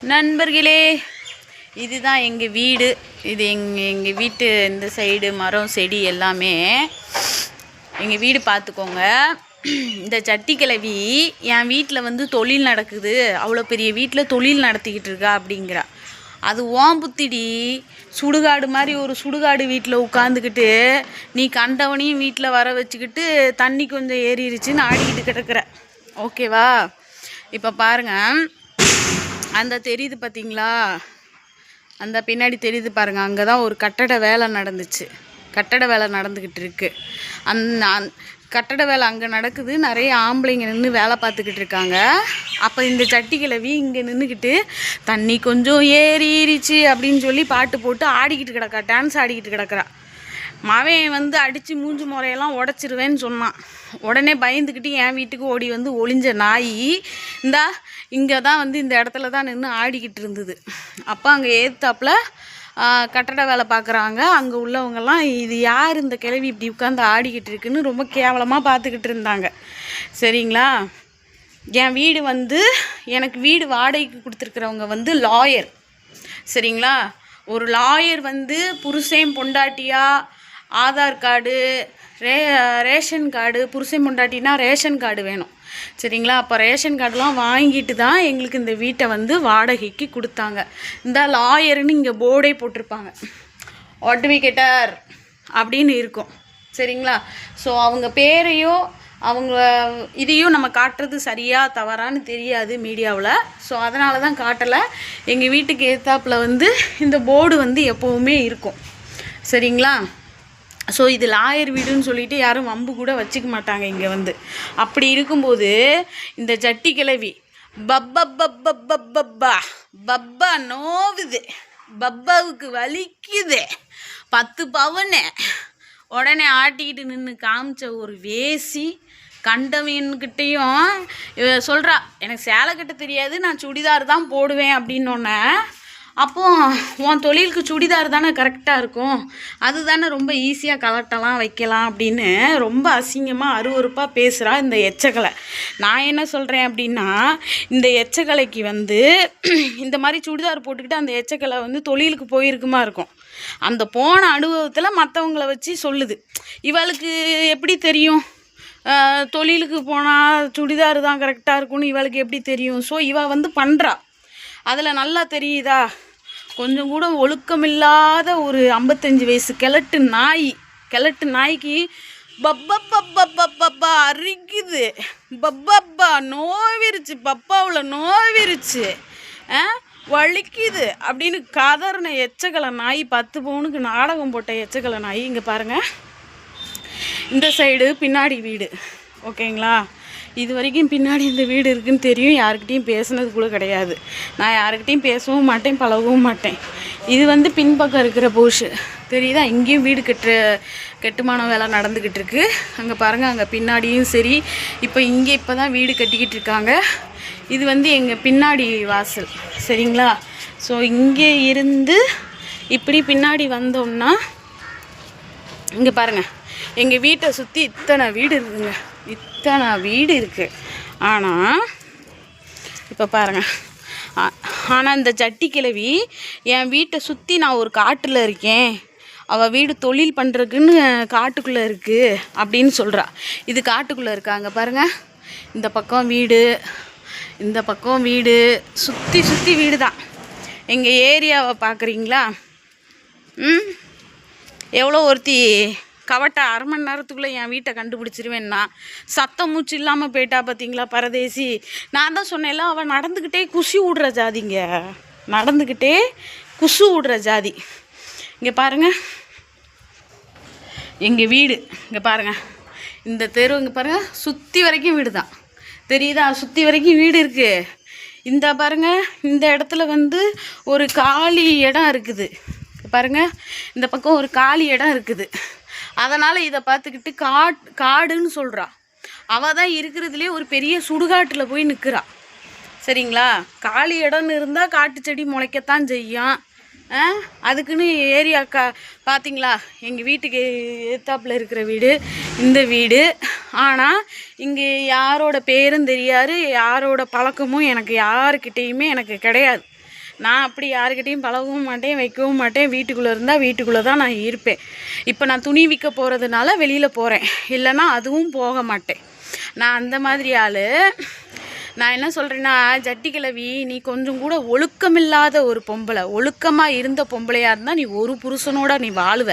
நண்பர்களே இதுதான் எங்கள் வீடு. இது எங்கள் எங்கள் வீட்டு இந்த சைடு மரம் செடி எல்லாமே. எங்கள் வீடு பார்த்துக்கோங்க. இந்த சட்டி கிழவி என் வீட்டில் வந்து தொழில் நடக்குது. அவ்வளோ பெரிய வீட்டில் தொழில் நடத்திக்கிட்டு இருக்கா அப்படிங்கிறா. அது ஓம் புத்திடி சுடுகாடு மாதிரி ஒரு சுடுகாடு வீட்டில் உட்காந்துக்கிட்டு நீ கண்டவனையும் வீட்டில் வர வச்சுக்கிட்டு தண்ணி கொஞ்சம் ஏறிடுச்சுன்னு ஆடிக்கிட்டு கிடக்குற. ஓகேவா? இப்போ பாருங்கள் அந்த தெரியுது பார்த்தீங்களா அந்த பின்னாடி தெரியுது பாருங்கள் அங்கே தான் ஒரு கட்டட வேலை நடந்துச்சு. கட்டட வேலை நடந்துக்கிட்டு இருக்கு. அந்த கட்டட வேலை அங்கே நடக்குது. நிறைய ஆம்பளைங்க நின்று வேலை பார்த்துக்கிட்டு இருக்காங்க. அப்போ இந்த சட்டி கிழவி இங்கே நின்றுக்கிட்டு தண்ணி கொஞ்சம் ஏறிடுச்சு அப்படின்னு சொல்லி பாட்டு போட்டு ஆடிக்கிட்டு கிடக்கா டான்ஸ் ஆடிக்கிட்டு கிடக்குறா. மவன் வந்து அடித்து மூஞ்சி முறையெல்லாம் உடச்சிருவேன்னு சொன்னான். உடனே பயந்துக்கிட்டு என் வீட்டுக்கு ஓடி வந்து ஒளிஞ்ச நாய் இந்தா இங்கே தான் வந்து இந்த இடத்துல தான் நின்று ஆடிக்கிட்டு இருந்தது. அப்போ அங்கே ஏத்தாப்பில் கட்டட வேலை பார்க்குறாங்க அங்கே உள்ளவங்கெல்லாம் இது யார் இந்த கிழவி இப்படி உட்காந்து ஆடிக்கிட்டு இருக்குன்னு ரொம்ப கேவலமாக பார்த்துக்கிட்டு இருந்தாங்க. சரிங்களா? என் வீடு வந்து எனக்கு வீடு வாடகைக்கு கொடுத்துருக்குறவங்க வந்து லாயர் சரிங்களா? ஒரு லாயர் வந்து புருஷன் பொண்டாட்டியாக ஆதார் கார்டு ரே ரேஷன் கார்டு புருஷன் முண்டாட்டினா ரேஷன் கார்டு வேணும். சரிங்களா? அப்போ ரேஷன் கார்டுலாம் வாங்கிட்டு தான் எங்களுக்கு இந்த வீட்டை வந்து வாடகைக்கு கொடுத்தாங்க. இந்த லாயர்னு இங்கே போர்டே போட்டிருப்பாங்க. ஆட்விகேட்டர் அப்படின்னு இருக்கும். சரிங்களா? ஸோ அவங்க பேரையோ அவங்க இதையும் நம்ம காட்டுறது சரியாக தவறான்னு தெரியாது மீடியாவில். ஸோ அதனால தான் காட்டலை. எங்கள் வீட்டுக்கு ஏத்தாப்பில் வந்து இந்த போர்டு வந்து எப்போவுமே இருக்கும். சரிங்களா? ஸோ இது லாயர் வீடுன்னு சொல்லிட்டு யாரும் வம்பு கூட வச்சுக்க மாட்டாங்க இங்கே வந்து. அப்படி இருக்கும்போது இந்த ஜட்டி கிழவி பப்பப்பப்பப்பப்பா பப்பா நோவுது பப்பாவுக்கு வலிக்குது. பத்து பவுனு. உடனே ஆட்டிக்கிட்டு நின்று காமிச்ச ஒரு வேசி கண்டவன்கிட்டையும் சொல்கிறா எனக்கு சேலை கட்ட தெரியாது நான் சுடிதார் தான் போடுவேன் அப்படின்னோடனே அப்போ உன் தொழிலுக்கு சுடிதார் தானே கரெக்டாக இருக்கும். அது தானே ரொம்ப ஈஸியாக கலட்டலாம் வைக்கலாம் அப்படின்னு ரொம்ப அசிங்கமாக அருவருப்பாக பேசுகிறா இந்த எச்சக்கலை நான் என்ன சொல்கிறேன் அப்படின்னா இந்த எச்சக்கலைக்கு வந்து இந்த மாதிரி சுடிதார் போட்டுக்கிட்டு அந்த எச்சக்கலை வந்து தொழிலுக்கு போயிருக்குமா இருக்கும். அந்த போன அனுபவத்தில் மற்றவங்கள வச்சு சொல்லுது. இவளுக்கு எப்படி தெரியும்? தொழிலுக்கு போனால் சுடிதார் தான் கரெக்டாக இருக்கும்னு இவளுக்கு எப்படி தெரியும்? ஸோ இவள் வந்து பண்ணுறா அதில் நல்லா தெரியுதா? கொஞ்சம் கூட ஒழுக்கமில்லாத ஒரு ஐம்பத்தஞ்சு வயசு கிழட்டு நாய். கிழட்டு நாய்க்கு பப்பப்பப்பப்பப்பா அரிக்குது. பப்பப்பா நோவிருச்சு. பப்பாவில் நோவிருச்சு. ஆ? வலிக்குது. அப்படின்னு கதறின எச்சக்கலை நாய் பத்து பவுனுக்கு நாடகம் போட்ட எச்சக்கலை நாய் இங்கே பாருங்கள் இந்த சைடு பின்னாடி வீடு. ஓகேங்களா? இது வரைக்கும் பின்னாடி இந்த வீடு இருக்குன்னு தெரியும் யாருக்கிட்டையும் பேசுனது கூட கிடையாது. நான் யாருக்கிட்டையும் பேசவும் மாட்டேன் பழகவும் மாட்டேன். இது வந்து பின்பக்கம் இருக்கிற போஷு தெரியுதா? இங்கேயும் வீடு கட்டுற கட்டுமான வேலை நடந்துக்கிட்டு இருக்கு. அங்கே பாருங்கள் அங்கே பின்னாடியும் சரி. இப்போ இங்கே இப்போ தான் வீடு கட்டிக்கிட்டு இருக்காங்க. இது வந்து எங்கள் பின்னாடி வாசல். சரிங்களா? ஸோ இங்கே இருந்து இப்படி பின்னாடி வந்தோம்னா இங்கே பாருங்கள் எங்கள் வீட்டை சுற்றி இத்தனை வீடு இருக்குதுங்க இத்தனை வீடு இருக்குது ஆனால் இப்போ பாருங்கள் ஆனால் இந்த ஜட்டி கிழவி என் வீட்டை சுற்றி நான் ஒரு காட்டில் இருக்கேன். அவள் வீடு தொழில் பண்ணுறதுக்குன்னு காட்டுக்குள்ளே இருக்குது அப்படின்னு சொல்கிறா இது காட்டுக்குள்ளே இருக்காங்க பாருங்கள் இந்த பக்கம் வீடு இந்த பக்கம் வீடு. சுற்றி சுற்றி வீடு தான் எங்கள் ஏரியாவை பார்க்குறீங்களா ம்? எவ்வளோ ஒருத்தி கவட்டை அரை மணி நேரத்துக்குள்ளே என் வீட்டை கண்டுபிடிச்சிருவேன்னா சத்தம் மூச்சு இல்லாமல் போயிட்டா பார்த்தீங்களா பரதேசி? நான் தான் சொன்னேன்ல அவள் நடந்துக்கிட்டே குசி விடுற ஜாதிங்க. நடந்துக்கிட்டே குசு விடுற ஜாதி. இங்கே பாருங்க. எங்கள் வீடு இங்கே பாருங்கள் இந்த தெரு இங்கே பாருங்கள் சுற்றி வரைக்கும் வீடு தான் தெரியுதா? சுற்றி வரைக்கும் வீடு இருக்குது இந்த பாருங்க இந்த இடத்துல வந்து ஒரு காலி இடம் இருக்குது. பாருங்கள் பாருங்க இந்த பக்கம் ஒரு காலி இடம் இருக்குது. அதனால் இதை பார்த்துக்கிட்டு காட் காடுன்னு சொல்கிறா அவள் தான் இருக்கிறதுலே ஒரு பெரிய சுடுகாட்டில் போய் நிற்கிறா சரிங்களா? காலி இடம்னு இருந்தால் காட்டு செடி முளைக்கத்தான் செய்யும். அதுக்குன்னு ஏரியா கா பார்த்தீங்களா எங்கள் வீட்டுக்கு ஏத்தாப்புல இருக்கிற வீடு இந்த வீடு. ஆனால் இங்கே யாரோட பேரும் தெரியாது யாரோட பழக்கமும் எனக்கு யாருக்கிட்டேயுமே எனக்கு கிடையாது. நான் அப்படி யாருக்கிட்டையும் பழகவும் மாட்டேன் வைக்கவும் மாட்டேன். வீட்டுக்குள்ளே இருந்தால் வீட்டுக்குள்ளே தான் நான் இருப்பேன். இப்போ நான் துணி விற்க போகிறதுனால வெளியில் போகிறேன் இல்லைன்னா அதுவும் போக மாட்டேன். நான் அந்த மாதிரி ஆள். நான் என்ன சொல்கிறேன்னா ஜட்டி கிழவி நீ கொஞ்சம் கூட ஒழுக்கமில்லாத ஒரு பொம்பளை. ஒழுக்கமாக இருந்த பொம்பளையாக இருந்தால் நீ ஒரு புருஷனோட நீ வாழுவ.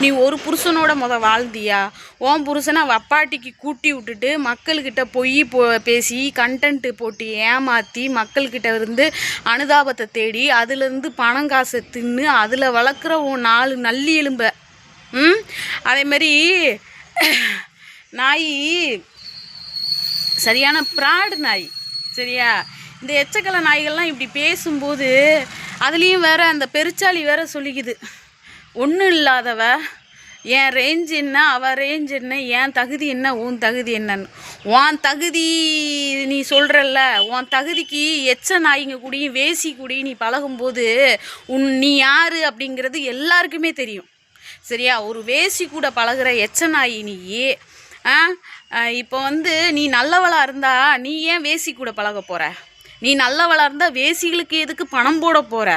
நீ ஒரு புருஷனோட முத வாழ்ந்தியா? ஓம் புருஷனை வப்பாட்டிக்கு கூட்டி விட்டுட்டு மக்கள்கிட்ட பொய் போ பேசி கண்டென்ட்டு போட்டு ஏமாற்றி மக்கள்கிட்ட இருந்து அனுதாபத்தை தேடி அதுலேருந்து பணம் காசை தின்னு அதில் வளர்க்குற உன் நாலு நல்லி எலும்ப. ம்? அதே மாதிரி நாய் சரியான ப்ராடு நாய். சரியா? இந்த எச்சக்கலை நாய்கள்லாம் இப்படி பேசும்போது அதுலேயும் வேறு அந்த பெருச்சாளி வேற சொல்லிக்குது. ஒன்றும் இல்லாதவ என் ரேஞ்ச் என்ன? அவ ரேஞ்ச் என்ன? என் தகுதி என்ன? உன் தகுதி என்னன்னு. உன் தகுதி நீ சொல்கிறல்ல உன் தகுதிக்கு எச்ச நாய்ங்க கூடயும் வேசி கூடயும் நீ பழகும்போது உன் நீ யார்? அப்படிங்கிறது எல்லாருக்குமே தெரியும். சரியா? ஒரு வேசி கூட பழகுற எச்ச நாய் நீ ஆ? இப்போ வந்து நீ நல்லவளாக இருந்தா நீ ஏன் வேசி கூட பழக போகிற நீ நல்லவளாக இருந்தால் வேசிகளுக்கு எதுக்கு பணம் போட போகிற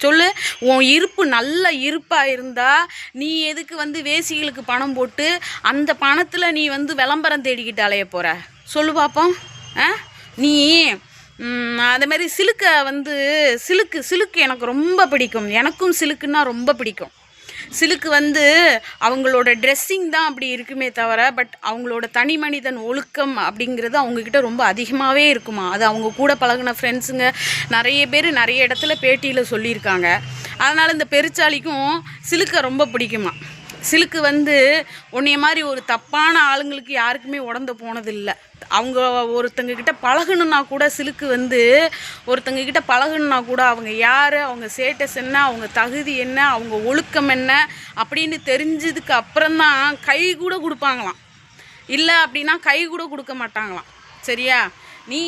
சொல்லு உன் இருப்பு நல்ல இருப்பாக இருந்தால் நீ எதுக்கு வந்து வேசிகளுக்கு பணம் போட்டு அந்த பணத்தில் நீ வந்து விளம்பரம் தேடிக்கிட்டு அலைய போகிற சொல்லு பார்ப்போம் ஆ? நீ அதேமாதிரி சிலுக்கை வந்து சிலுக்கு சிலுக்கு எனக்கு ரொம்ப பிடிக்கும். எனக்கும் சிலுக்குன்னா ரொம்ப பிடிக்கும். சிலுக்கு வந்து அவங்களோட ட்ரெஸ்ஸிங் தான் அப்படி இருக்குமே தவிர பட் அவங்களோட தனி மனிதன் ஒழுக்கம் அப்படிங்கிறது அவங்கக்கிட்ட ரொம்ப அதிகமாகவே இருக்குமா? அது அவங்க கூட பழகுன ஃப்ரெண்ட்ஸுங்க நிறைய பேர் நிறைய இடத்துல பேட்டியில் சொல்லியிருக்காங்க. அதனால் இந்த பெருச்சாளிக்கும் சிலுக்கை ரொம்ப பிடிக்குமா? சிலுக்கு வந்து உன்னைய மாதிரி ஒரு தப்பான ஆளுங்களுக்கு யாருக்குமே உடந்து போனதில்லை. அவங்க ஒருத்தங்க கிட்ட பழகணுன்னா கூட சிலுக்கு வந்து ஒருத்தங்க கிட்ட பழகணுன்னா கூட அவங்க யார் அவங்க ஸ்டேட்டஸ் என்ன அவங்க தகுதி என்ன அவங்க ஒழுக்கம் என்ன அப்படின்னு தெரிஞ்சதுக்கு அப்புறம்தான் கை கூட கொடுப்பாங்களாம். இல்லை அப்படின்னா கை கூட கொடுக்க மாட்டாங்களாம். சரியா? நீ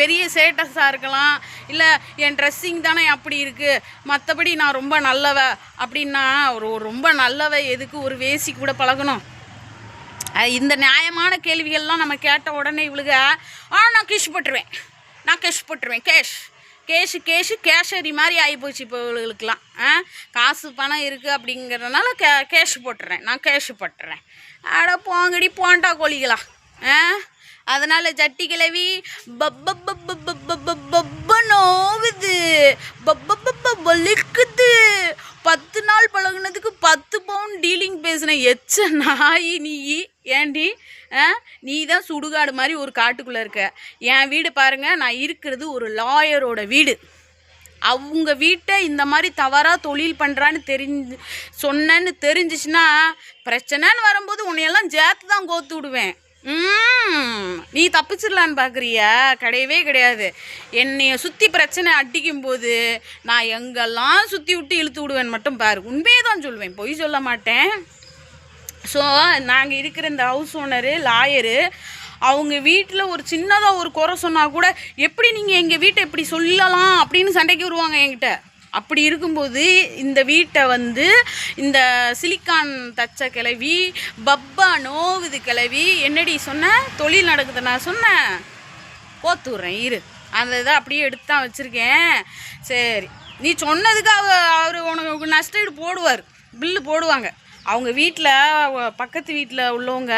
பெரிய சேட்டஸாக இருக்கலாம். இல்லை என் ட்ரெஸ்ஸிங் தானே அப்படி இருக்குது மற்றபடி நான் ரொம்ப நல்லவ. அப்படின்னா ஒரு ஒரு ரொம்ப நல்லவ எதுக்கு ஒரு வேசி கூட பழகணும்? இந்த நியாயமான கேள்விகள்லாம் நம்ம கேட்ட உடனே இவளுக ஆ நான் கேஷ் போட்டுருவேன். நான் கேஷ் போட்டுருவேன். கேஷ் கேஷு கேஷு கேஷரி மாதிரி ஆகிப்போச்சு இப்போ இவங்களுக்குலாம் ஆ காசு பணம் இருக்குது அப்படிங்கிறதுனால கே கேஷ் போட்டுறேன். நான் கேஷ் போட்டுறேன். அட போங்கடி போண்டா கோழிகளா? ஆ அதனால் ஜட்டி கிளவி பப்ப நோவுது பப்ப வலிக்குது பத்து நாள் பழகுனதுக்கு பத்து பவுன் டீலிங் பேசின எச்ச நாய் நீ ஏண்டி ஆ நீ தான் சுடுகாடு மாதிரி ஒரு காட்டுக்குள்ளே இருக்க என் வீடு பாருங்கள் நான் இருக்கிறது ஒரு லாயரோட வீடு அவங்க வீட்டை இந்த மாதிரி தவறாக தொழில் பண்ணுறான்னு தெரிஞ்சு சொன்னேன்னு தெரிஞ்சிச்சுன்னா பிரச்சனைன்னு வரும்போது உன்னையெல்லாம் சேர்த்து தான் கோத்து விடுவேன் நீ தப்பிச்சிடலான்னு பார்க்குறியா கிடையவே கிடையாது. என்னைய சுற்றி பிரச்சனை அடிக்கும் போது நான் எங்கெல்லாம் சுற்றி விட்டு இழுத்து விடுவேன் மட்டும் பாரு. உண்மையே தான் சொல்லுவேன் பொய் சொல்ல மாட்டேன். ஸோ நாங்கள் இருக்கிற இந்த ஹவுஸ் ஓனரு லாயரு அவங்க வீட்டில் ஒரு சின்னதாக ஒரு குறை சொன்னால் கூட எப்படி நீங்கள் எங்கள் வீட்டை இப்படி சொல்லலாம்? அப்படின்னு சண்டைக்கு வருவாங்க என்கிட்ட. அப்படி இருக்கும்போது இந்த வீட்டை வந்து இந்த சிலிக்கான் தச்ச கிளவி பப்பா நோவுது கிளவி என்னடி சொன்ன? தொழில் நடக்குது நான் சொன்னேன். போத்துடுறேன் இரு. அந்த இதை அப்படியே எடுத்து தான் வச்சுருக்கேன். சரி. நீ சொன்னதுக்கு அவ அவர் உனக்கு நஷ்டஈடு போடுவார். பில்லு போடுவாங்க. அவங்க வீட்டில் பக்கத்து வீட்டில் உள்ளவங்க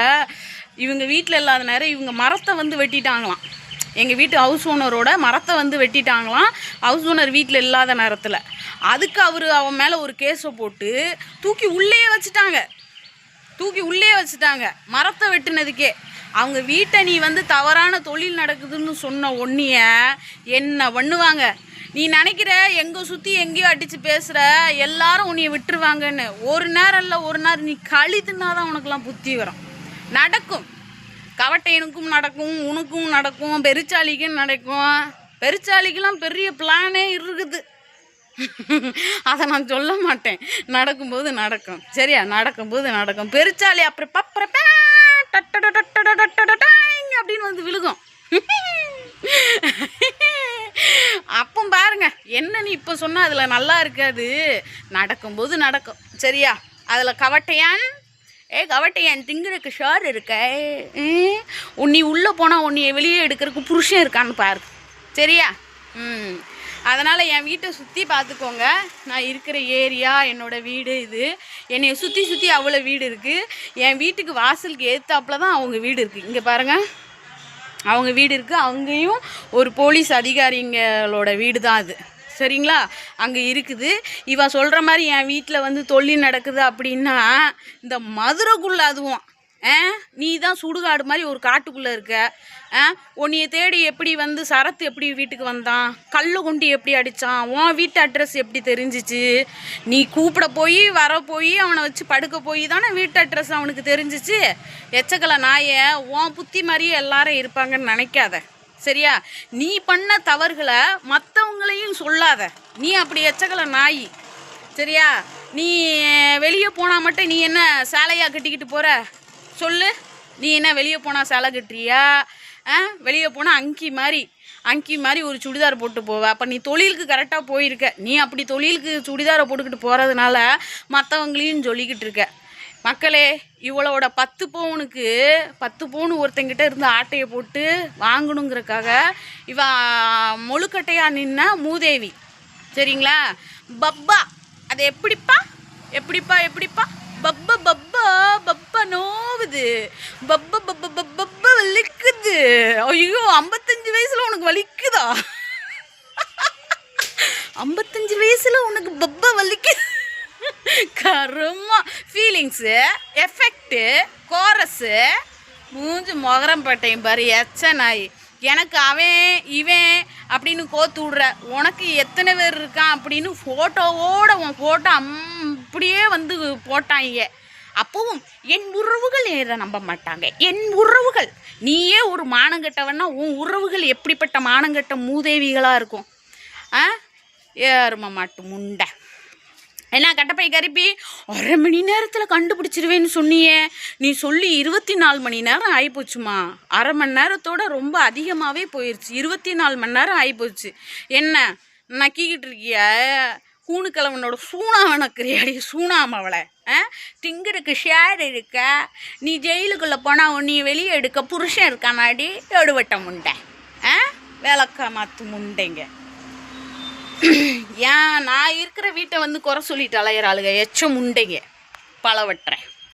இவங்க வீட்டில் இல்லாத நேரம் இவங்க மரத்தை வந்து வெட்டிட்டாங்களாம். எங்கள் வீட்டு ஹவுஸ் ஓனரோட மரத்தை வந்து வெட்டிட்டாங்களாம். ஹவுஸ் ஓனர் வீட்டில் இல்லாத நேரத்தில். அதுக்கு அவர் அவன் மேலே ஒரு கேஸை போட்டு தூக்கி உள்ளே வச்சுட்டாங்க. தூக்கி உள்ளே வச்சுட்டாங்க. மரத்தை வெட்டினதுக்கே. அவங்க வீட்டை நீ வந்து தவறான தொழில் நடக்குதுன்னு சொன்ன ஒன்றிய என்ன பண்ணுவாங்க? நீ நினைக்கிற எங்கே சுற்றி எங்கேயோ அடித்து பேசுகிற எல்லாரும் உன்னைய விட்டுருவாங்கன்னு. ஒரு நேரம் இல்லை ஒரு நேரம் நீ கழித்துனா தான் உனக்கெல்லாம் புத்தி வரும். நடக்கும். கவட்டையனுக்கும் நடக்கும் உனக்கும் நடக்கும் பெருச்சாளிக்கும் நடக்கும். பெருச்சாளிக்கெல்லாம் பெரிய பிளானே இருக்குது. அதை நான் சொல்ல மாட்டேன். நடக்கும்போது நடக்கும். சரியா? நடக்கும்போது நடக்கும். பெருச்சாலி அப்புறம் பப்பரப்ப அப்படின்னு வந்து விழுகும். அப்போ பாருங்க என்ன நீ இப்போ சொன்னால் அதில் நல்லா இருக்காது. நடக்கும்போது நடக்கும். சரியா? அதில் கவட்டையான் ஏ கவட்டை என் திங்கிறதுக்கு ஷார் இருக்க. உன்னை உள்ளே போனால் உன்னைய வெளியே எடுக்கிறதுக்கு புருஷன் இருக்கான்னு பாரு. சரியா? ம். அதனால் என் வீட்டை சுற்றி பார்த்துக்கோங்க. நான் இருக்கிற ஏரியா என்னோடய வீடு இது. என்னை சுற்றி சுற்றி அவ்வளோ வீடு இருக்குது என் வீட்டுக்கு வாசலுக்கு ஏற்றாப்புல தான் அவங்க வீடு இருக்குது இங்கே பாருங்கள் அவங்க வீடு இருக்குது அங்கேயும் ஒரு போலீஸ் அதிகாரிங்களோட வீடு தான் அது. சரிங்களா? அங்கே இருக்குது. இவ சொல்கிற மாதிரி என் வீட்டில் வந்து தொழில் நடக்குது அப்படின்னா இந்த மதுரைக்குள்ள அதுவும் ஆ? நீ தான் சுடுகாடு மாதிரி ஒரு காட்டுக்குள்ளே இருக்க ஆ? உன்னைய தேடி எப்படி வந்து சரத்து எப்படி வீட்டுக்கு வந்தான்? கல் கொண்டு எப்படி அடித்தான் உன் வீட்டு அட்ரஸ் எப்படி தெரிஞ்சிச்சு? நீ கூப்பிட போய் வர போய் அவனை வச்சு படுக்க போய் தானே வீட்டு அட்ரஸ் அவனுக்கு தெரிஞ்சிச்சு? எச்சக்கலை நாயை உன் புத்தி மாதிரியே எல்லாரும் இருப்பாங்கன்னு நினைக்காத. சரியா? நீ பண்ண தவறுகளை மற்றவங்களையும் சொல்லாத. நீ அப்படி எச்சக்கலை நாய். சரியா? நீ வெளியே போனால் மட்டும் நீ என்ன சேலையாக கட்டிக்கிட்டு போகிற சொல்லு. நீ என்ன வெளியே போனால் சேலை கட்டுறியா? ஆ வெளியே போனால் அங்கி மாதிரி அங்கி மாதிரி ஒரு சுடிதார் போட்டு போவ. அப்போ நீ தொழிலுக்கு கரெக்டாக போயிருக்க. நீ அப்படி தொழிலுக்கு சுடிதாரை போட்டுக்கிட்டு போகிறதுனால மற்றவங்களையும் சொல்லிக்கிட்டு இருக்க. மக்களே இவளோட பத்து பவுனுக்கு பத்து பவுன் ஒருத்தங்கிட்ட இருந்து ஆட்டையை போட்டு வாங்கணுங்கிறக்காக இவ முழுக்கட்டையாக நின்ன மூதேவி. சரிங்களா? பப்பா. அது எப்படிப்பா? எப்படிப்பா எப்படிப்பா? பப்ப பப்பா பப்பா நோவுது. பப்ப பப்ப பப்ப வலிக்குது. ஐயோ ஐம்பத்தஞ்சு வயசுல உனக்கு வலிக்குதா? ஐம்பத்தஞ்சு வயசுல உனக்கு பப்பா வலிக்குது. கருமா ஃபீலிங்ஸு எஃபெக்ட்டு கோரஸு மூஞ்சி மொகரம் பட்டையும் பாரு எச்ச நாய். எனக்கு அவன் இவன் அப்படின்னு கோத்து விடுற. உனக்கு எத்தனை பேர் இருக்கான் அப்படின்னு ஃபோட்டோவோட உன் ஃபோட்டோ அப்படியே வந்து போட்டாங்க. அப்பவும் என் உறவுகள் ஏற நம்ப மாட்டாங்க. என் உறவுகள். நீயே ஒரு மானங்கட்டவன்னா உன் உறவுகள் எப்படிப்பட்ட மானங்கட்ட மூதேவிகளாக இருக்கும். ஆ? ஏறும மாட்டு முண்டை. என்ன கட்டப்பை கருப்பி அரை மணி நேரத்தில் கண்டுபிடிச்சிருவேன்னு சொன்னியே. நீ சொல்லி இருபத்தி நாலு மணி நேரம் ஆகிப்போச்சுமா அரை மணி நேரத்தோட ரொம்ப அதிகமாகவே போயிடுச்சு இருபத்தி நாலு மணி நேரம் ஆகிப்போச்சு என்ன நக்கிக்கிட்டு இருக்கிய? கூணுக்கிழவனோட சூனாவை நக்கிறியாடி சூனாமவளை ஆ? திங்கிறதுக்கு ஷேர் இருக்க நீ ஜெயிலுக்குள்ளே போனால் உன்னை வெளியே எடுக்க புருஷன் இருக்கானாடி எடுவட்ட முண்டை. ஆ? விளக்க மாத்து முண்டைங்க. ஏன் நான் இருக்கிற வீட்டை வந்து குறை சொல்லிட்டு அலையிற ஆளுங்க எச்சம் உண்டைங்க பழவட்டுறேன்.